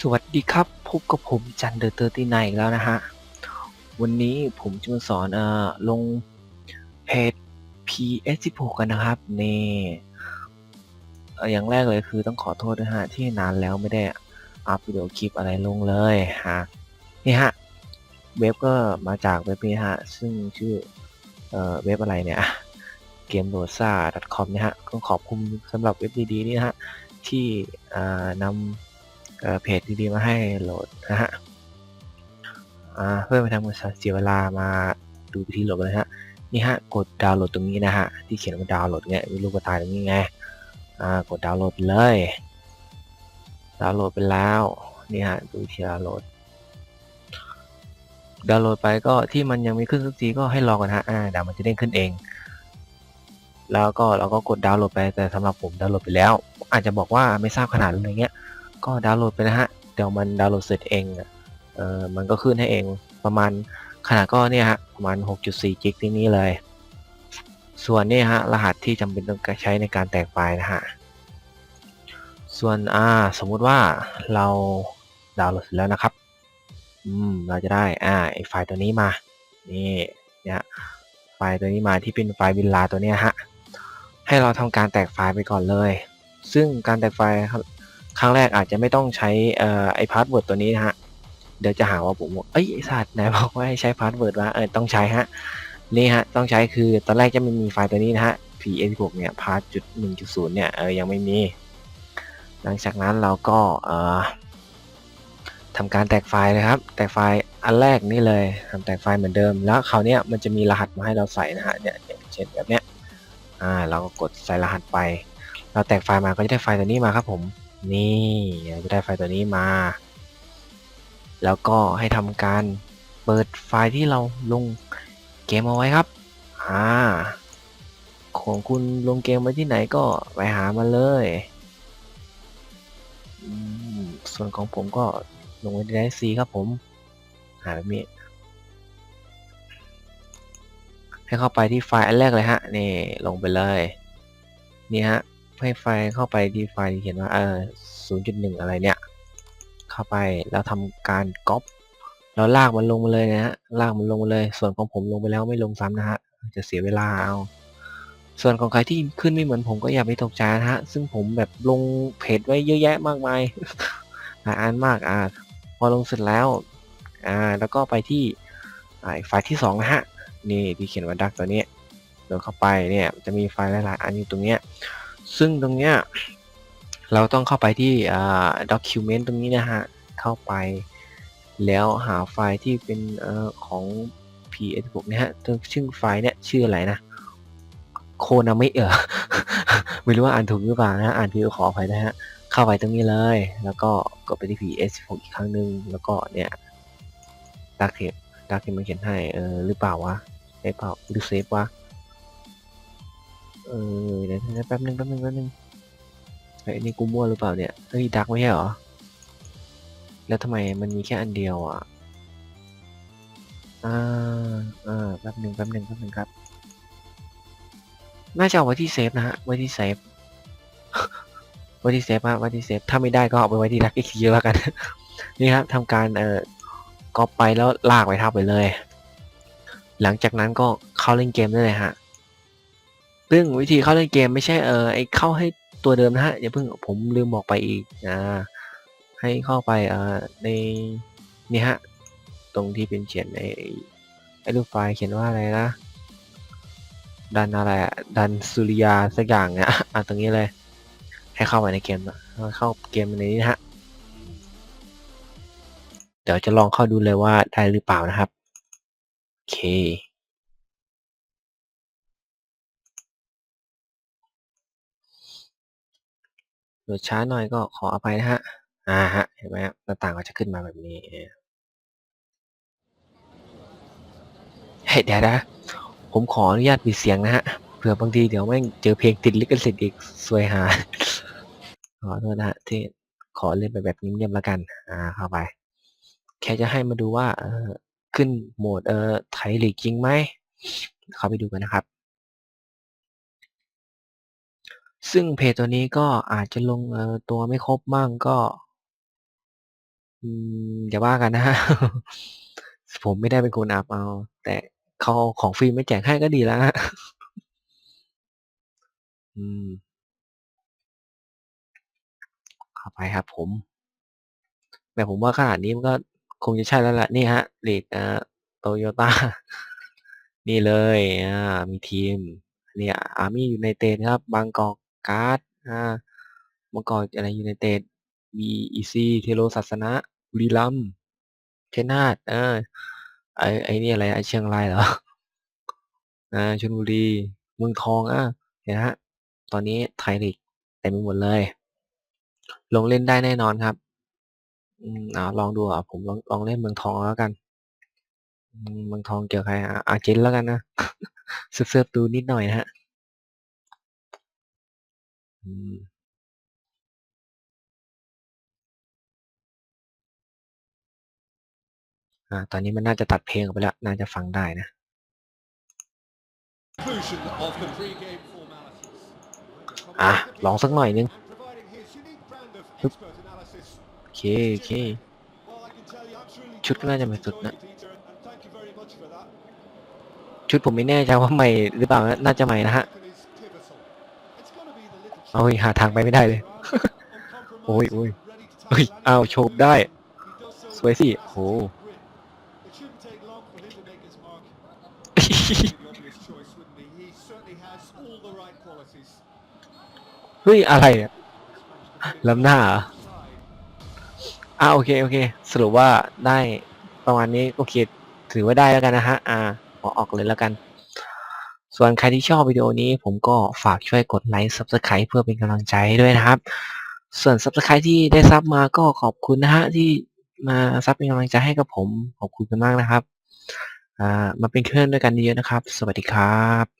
สวัสดีครับพบกับผมจันเดอร์เตอร์ตีไนอีกแล้วนะฮะ วันนี้ผมจะมาสอนเอ่อลงเพจ PS16 กันนะครับนี่เอ่ออย่างแรกเลยคือต้องขอโทษนะฮะ ที่นานแล้วไม่ได้อัพวิดีโอคลิปอะไรลงเลยฮะนี่ฮะ เว็บก็มาจากเว็บนี้ฮะ ซึ่งชื่อเอ่อเว็บอะไรเนี่ยเกมโรซ่า .com นะฮะก็ขอบคุณสำหรับเว็บดีๆนี่ฮะที่อ่านำ เพจดีๆมาให้โหลดนะฮะเพื่อไม่ทำให้เสียเวลามาดูวิธีโหลดกันเลยฮะนี่ฮะกดดาวน์โหลดตรงนี้นะฮะที่เขียนว่าดาวน์โหลดเนี่ยมีรูปกระต่ายตรงนี้ไงกดดาวน์โหลดไปเลย ดาวน์โหลดไปแล้วนี่ฮะดูวิธีดาวน์โหลดดาวน์โหลดไปก็ที่มันยังไม่ขึ้นสักทีก็ให้รอก่อนฮะอ่าเดี๋ยวมันจะเด้งขึ้นเอง แล้วก็เราก็กดดาวน์โหลดไปแต่สำหรับผมดาวน์โหลดไปแล้ว อาจจะบอกว่าไม่ทราบขนาดอะไรเงี้ย ก็ดาวน์โหลดไปนะฮะ เดี๋ยวมันดาวน์โหลดเสร็จเองอะเออมันก็ขึ้นให้เองประมาณขนาดก็เนี่ยฮะประมาณ 6.4กิกที่นี้เลย ส่วนนี่ฮะรหัสที่จำเป็นต้องใช้ในการแตกไฟล์นะฮะ ส่วนอ่าสมมุติว่าเราดาวน์โหลดเสร็จแล้วนะครับ อืมเราจะได้อ่าไอไฟล์ตัวนี้มา นี่เนี่ยไฟล์ตัวนี้มาที่เป็นไฟล์วินลาตัวเนี้ยฮะ ให้เราทำการแตกไฟล์ไปก่อนเลย ซึ่งการแตกไฟล์ ครั้งแรกอาจจะไม่ต้องใช้เอ่อไอพาสเวิร์ดตัวนี้นะฮะ เดี๋ยวจะหาว่าผมเอ้ยไอสัตว์ไหนบอกว่าให้ใช้พาสเวิร์ดว่าเออต้องใช้ฮะ นี่ฮะ ต้องใช้คือตอนแรกจะไม่มีไฟล์ตัวนี้นะฮะ PS6 เนี่ยพาสจุดหนึ่งจุดศูนย์เนี่ยเออยังไม่มี หลังจากนั้นเราก็เอ่อทำการแตกไฟล์นะครับ แตกไฟล์อันแรกนี่เลยทำแตกไฟล์เหมือนเดิม แล้วคราวนี้มันจะมีรหัสมาให้เราใส่นะฮะเนี่ยเช่นแบบเนี้ยอ่าเราก็กดใส่รหัสไป เราแตกไฟล์มาก็จะได้ไฟล์ตัวนี้มาครับผม นี่เราจะได้ไฟล์ตัวนี้มา แล้วก็ให้ทำการเปิดไฟล์ที่เราลงเกมเอาไว้ครับ อ่า ของคุณลงเกมไว้ที่ไหนก็ไปหามาเลย ส่วนของผมก็ลงไว้ในไดซีครับผม หาแบบนี้ ให้เข้าไปที่ไฟล์อันแรกเลยฮะ นี่ลงไปเลย นี่ฮะ ให้ไฟล์เข้าไปที่ไฟล์เขียนว่าเออ0.1อะไรเนี่ย เข้าไปแล้วทำการก๊อปแล้วลากมันลงมาเลยนะฮะลากมันลงมาเลย ส่วนของผมลงไปแล้วไม่ลงซ้ำนะฮะจะเสียเวลาเอา ส่วนของใครที่ขึ้นไม่เหมือนผมก็อย่าไปตกใจนะฮะ ซึ่งผมแบบลงเพจไว้เยอะแยะมากมายหลายอันมากอ่าพอลงเสร็จแล้วอ่าแล้วก็ไปที่ไฟล์ที่สองนะฮะนี่ที่เขียนว่าดักตัวนี้เดินเข้าไปเนี่ยจะมีไฟล์หลายๆอันอยู่ตรงเนี้ย ซึ่งตรงเนี้ยเราต้องเข้าไปที่อ่า document ตรงนี้นะฮะ เข้าไป แล้วหาไฟล์ที่เป็นอของ PS6 เนี่ยฮะซึ่งชื่อไฟล์เนี่ยชื่ออะไรนะโคนามิเออไม่รู้ว่าอ่านถูกหรือเปล่านะอ่านผิดขออภัยนะฮะ เข้าไปตรงนี้เลย แล้วก็กดไปที่ PS6 อีกครั้งหนึ่งแล้วก็เนี่ยดักเทปดักเที่มันเขียนให้เออหรือเปล่าวะใช่เปล่าหรือเซฟวะ เออเดี๋ยวนะแป๊บนึงแป๊บนึงแป๊บนึงเฮ้ยนี่กูมั่วหรือเปล่าเนี่ยเฮ้ยดักไม่ใช่เหรอ แล้วทำไมมันมีแค่อันเดียวอะอ่าอ่าแป๊บนึงแป๊บนึงแป๊บนึงครับ น่าจะเอาไว้ที่เซฟนะฮะไว้ที่เซฟไว้ที่เซฟฮะไว้ที่เซฟถ้าไม่ได้ก็เอาไปไว้ที่ดักอีกทีแล้วกัน นี่ครับทำการเอ่อก๊อปไปแล้วลากไปทับไปเลย หลังจากนั้นก็เข้าเล่นเกมได้เลยฮะ ซึ่งวิธีเข้าเล่นเกมไม่ใช่เออไอเข้าให้ตัวเดิมนะฮะอย่าเพิ่งผมลืมบอกไปอีกอ่าให้เข้าไปเอ่อในนี่ฮะตรงที่เป็นเขียนในไอรูปไฟล์เขียนว่าอะไรนะดันอะไรดันสุริยาสักอย่างเนี่ยอะตรงนี้เลย ให้เข้าไปในเกมนะเข้าเกมในนี้นะฮะเดี๋ยวจะลองเข้าดูเลยว่าได้หรือเปล่านะครับโอเค โหลดช้าหน่อยก็ขออภัยนะฮะอ่าฮะเห็นไหมฮะหน้าต่างก็จะขึ้นมาแบบนี้เฮ้ยเดี๋ยวนะผมขออนุญาตปิดเสียงนะฮะเผื่อบางทีเดี๋ยวแม่งเจอเพลงติดลิขสิทธิ์อีกซวยหาขอโทษนะฮะที่ขอเล่นไปแบบเงียบๆแล้วกัน อ่า เข้าไป แค่จะให้มาดูว่า เออขึ้นโหมดเออไทยลีกจริงไหมเข้าไปดูกันนะครับ ซึ่งเพจตัวนี้ก็อาจจะลงตัวไม่ครบมั่งก็อย่าว่ากันนะฮะ ผมไม่ได้เป็นคนอัพเอา แต่เขาของฟรีไมาแจกให้ก็ดีแล้วฮะอืมเข้าไปครับผม แต่ผมว่าขนาดนี้มันก็คงจะใช่แล้วแหละนี่ฮะลีกอ่าโตโยต้า นี่เลย อ่า มีทีมเนี่ย Army United ครับ บางกอก การ์ดอ่าบางกอกอะไร United VEC เทโรศาสนะบุรีรัมย์ชัยนาทเออไอไอนี่อะไรไอเชียงรายเหรออ่าชลบุรีเมืองทองอาเห็นฮะตอนนี้ไทยลีกเต็มไปหมดเลย ลงเล่นได้แน่นอนครับอืมอ่าลองดูอะผมลองลองเล่นเมืองทองแล้วกันมเมืองทองเจอใครอะอาร์เจนแล้วกันนะเซิร์ฟดูนิดหน่อยนะฮะ อืมอ่า ตอนนี้มันน่าจะตัดเพลงออกไปแล้ว น่าจะฟังได้นะ conclusion of the pre-game formalities. อะ ลองสักหน่อยนึง And providing his unique brand of Hup. expert analysis. โอเค โอเค Well, I can tell you, I'm truly ชุดน่าจะ delighted ไม่ to สุด join นะ you, Peter, and- and thank you very much for that. ชุดผมไม่แน่ใจว่าใหม่หรือเปล่านะน่าจะใหม่นะฮะ เอาอีหาทางไปไม่ได้เลย โอ้ยโอ้ยเอ้ยเอาโชคได้ สวยสิโหเฮ้ย อะไรเะล้ำหน้าอ่าโอเค โอเค สรุปว่าได้ประมาณนี้ โอเค ถือว่าได้แล้วกันนะฮะ อ่าขอออกเลยแล้วกัน ส่วนใครที่ชอบวิดีโอนี้ผมก็ฝากช่วยกดไลค์ Subscribe เพื่อเป็นกำลังใจด้วยนะครับ ส่วน Subscribe ที่ได้ซับมาก็ขอบคุณนะฮะที่มาซับเป็นกำลังใจให้กับผมขอบคุณกันมากนะครับอ่ามาเป็นเพื่อนด้วยกันเยอะนะครับ สวัสดีครับ